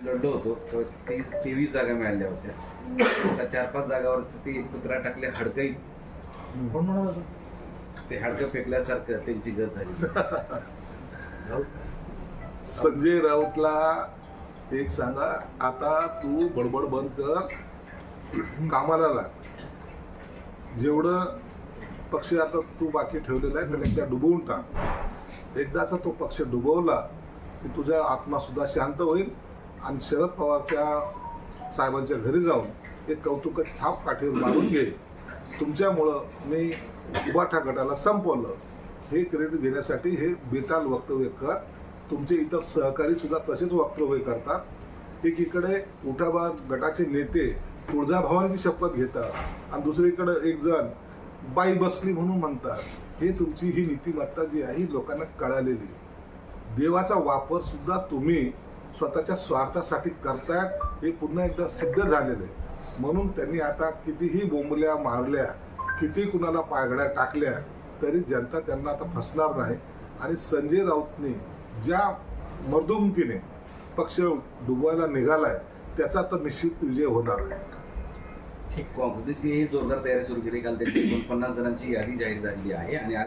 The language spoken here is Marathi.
लढलो होतो. त्यावेळेस तेवीस तेवीस जागा मिळाल्या होत्या. आता चार पाच जागावर ते कुत्रा टाकले हडकही कोण म्हणत होतं? ते हडकं फेकल्यासारखं त्यांची गत झाली. संजय राऊतला एक सांगा आता तू बडबड बंद कर. कामाला लाग. जेवढं पक्ष आता तू बाकी ठेवलेला आहे त्याला एकदा डुबवून टाक. एकदाचा तो पक्ष डुबवला की तुझा आत्मा सुद्धा शांत होईल. आणि शरद पवारच्या साहेबांच्या घरी जाऊन एक कौतुकाची थाप काठीवर मारून घे. तुमच्यामुळं मी उबाठा गटाला संपवलं. हे क्रेडिट घेण्यासाठी हे बेताल वक्तव्य कर. तुमचे इतर सहकारी सुद्धा तसेच वक्तव्य करतात. एकीकडे उठाबा गटाचे नेते तुळजाभवानीची शपथ घेतात आणि दुसरीकडे एक जण बाई बसली म्हणून म्हणतात हे तुमची ही नीतिमत्ता जी आहे ही लोकांना कळालेली देवाचा वापर सुद्धा तुम्ही स्वतःच्या स्वार्थासाठी करतायत हे पुन्हा एकदा सिद्ध झालेलं आहे. म्हणून त्यांनी आता कितीही बोंबल्या मारल्या किती कुणाला पायगड्या टाकल्या तरी जनता त्यांना आता फसणार नाही. आणि संजय राऊतने ज्या मर्दुमकीने पक्ष डुबवायला निघालाय त्याचा तर निश्चित विजय होणार आहे. काँग्रेसने ही जोरदार तयारी सुरू केली. काल त्यांची एकोणपन्नास जणांची यादी जाहीर झालेली आहे आणि आज